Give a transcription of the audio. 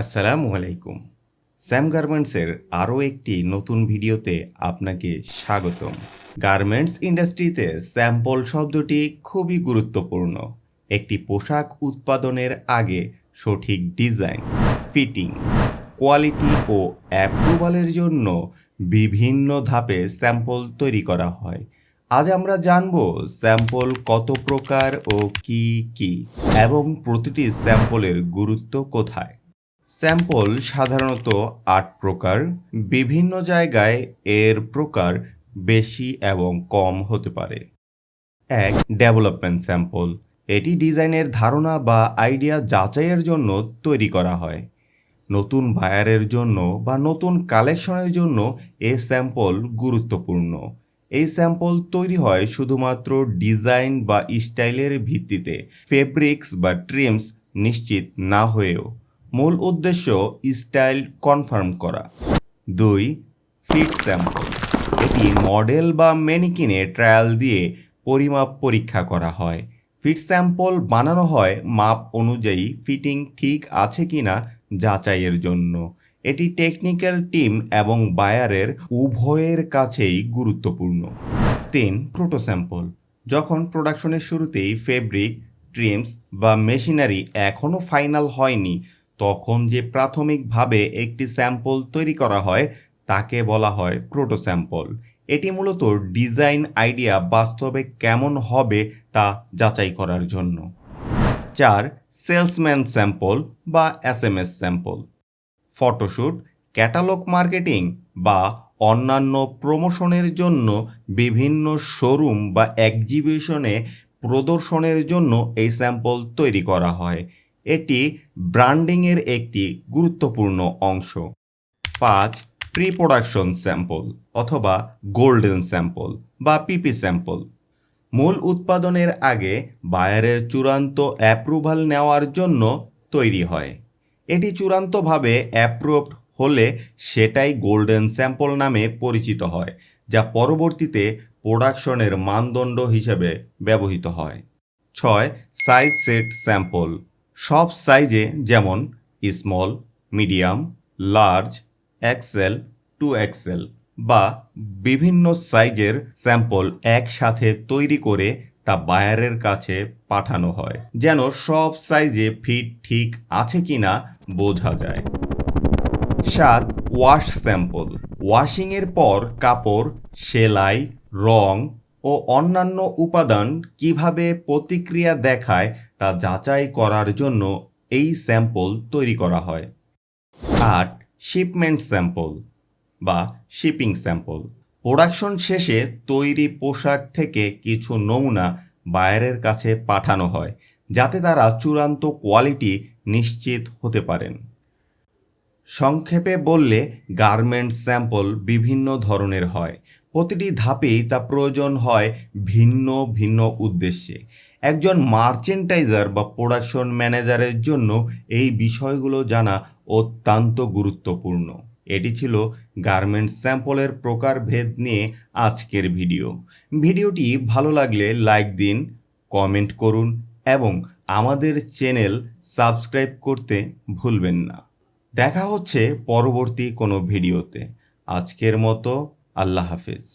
আসসালামু আলাইকুম। স্যাম গার্মেন্টসের আরও একটি নতুন ভিডিওতে আপনাকে স্বাগতম। গার্মেন্টস ইন্ডাস্ট্রিতে স্যাম্পল শব্দটি খুবই গুরুত্বপূর্ণ। একটি পোশাক উৎপাদনের আগে সঠিক ডিজাইন, ফিটিং, কোয়ালিটি ও অ্যাপ্রুভালের জন্য বিভিন্ন ধাপে স্যাম্পল তৈরি করা হয়। আজ আমরা জানব স্যাম্পল কত প্রকার ও কি কি এবং প্রতিটি স্যাম্পলের গুরুত্ব কোথায়। স্যাম্পল সাধারণত আট প্রকার, বিভিন্ন জায়গায় এর প্রকার বেশি এবং কম হতে পারে। এক, ডেভেলপমেন্ট স্যাম্পল। এটি ডিজাইনের ধারণা বা আইডিয়া যাচাইয়ের জন্য তৈরি করা হয়। নতুন বায়ারের জন্য বা নতুন কালেকশনের জন্য এই স্যাম্পল গুরুত্বপূর্ণ। এই স্যাম্পল তৈরি হয় শুধুমাত্র ডিজাইন বা স্টাইলের ভিত্তিতে। ফেব্রিক্স বা ট্রিমস নিশ্চিত না হয়েও। মূল উদ্দেশ্য স্টাইল কনফার্ম করা। দুই, ফিট স্যাম্পল। এটি মডেল বা ম্যানিকিনে ট্রায়াল দিয়ে পরিমাপ পরীক্ষা করা হয়। ফিট স্যাম্পল বানানো হয় মাপ অনুযায়ী ফিটিং ঠিক আছে কি না যাচাইয়ের জন্য। এটি টেকনিক্যাল টিম এবং বায়ারের উভয়ের কাছেই গুরুত্বপূর্ণ। তিন, প্রোটো স্যাম্পল। যখন প্রোডাকশনের শুরুতেই ফেব্রিক, ট্রিমস বা মেশিনারি এখনও ফাইনাল হয়নি তখন যে প্রাথমিকভাবে একটি স্যাম্পল তৈরি করা হয়, তাকে বলা হয় প্রোটো স্যাম্পল এটি মূলত ডিজাইন আইডিয়া বাস্তবে কেমন হবে তা যাচাই করার জন্য। চার, সেলসম্যান স্যাম্পল বা S M S sample. Photoshoot catalogue marketing বা অন্যান্য প্রমোশনের জন্য বিভিন্ন শোরুম বা এক্সিবিশনে প্রদর্শনের জন্য এই স্যাম্পল তৈরি করা হয়। এটি ব্র্যান্ডিংয়ের একটি গুরুত্বপূর্ণ অংশ। পাঁচ প্রি প্রোডাকশন স্যাম্পল অথবা গোল্ডেন স্যাম্পল বা পিপি স্যাম্পল মূল উৎপাদনের আগে বায়ারের চূড়ান্ত অ্যাপ্রুভাল নেওয়ার জন্য তৈরি হয়। এটি চূড়ান্তভাবে অ্যাপ্রুভড হলে সেটাই গোল্ডেন স্যাম্পল নামে পরিচিত হয়, যা পরবর্তীতে প্রোডাকশনের মানদণ্ড হিসেবে ব্যবহৃত হয়। ছয় সাইজ সেট স্যাম্পল সব সাইজে যেমন small medium large XL two XL বা বিভিন্ন সাইজের স্যাম্পল একসাথে তৈরি করে তা বায়ারের কাছে পাঠানো হয়, যেন সব সাইজে ফিট ঠিক আছে কিনা বোঝা যায়। সাত ওয়াশ স্যাম্পল ওয়াশিংয়ের পর কাপড়, সেলাই, রং ও অন্যান্য উপাদান কীভাবে প্রতিক্রিয়া দেখায় তা যাচাই করার জন্য এই স্যাম্পল তৈরি করা হয়। আট, শিপমেন্ট স্যাম্পল বা শিপিং স্যাম্পল। প্রোডাকশন শেষে তৈরি পোশাক থেকে কিছু নমুনা বায়ারের কাছে পাঠানো হয়, যাতে তারা চূড়ান্ত কোয়ালিটি নিশ্চিত হতে পারেন। সংক্ষেপে বললে, গার্মেন্টস স্যাম্পল বিভিন্ন ধরনের হয়। প্রতিটি ধাপেই তা প্রয়োজন হয় ভিন্ন ভিন্ন উদ্দেশ্যে। একজন মার্চেন্টাইজার বা প্রোডাকশন ম্যানেজারের জন্য এই বিষয়গুলো জানা অত্যন্ত গুরুত্বপূর্ণ। এটি ছিল গার্মেন্টস স্যাম্পলের প্রকারভেদ নিয়ে আজকের ভিডিও। ভিডিওটি ভালো লাগলে লাইক দিন, কমেন্ট করুন এবং আমাদের চ্যানেল সাবস্ক্রাইব করতে ভুলবেন না। দেখা হচ্ছে পরবর্তী কোনো ভিডিওতে। আজকের মতো আল্লাহ হাফেজ।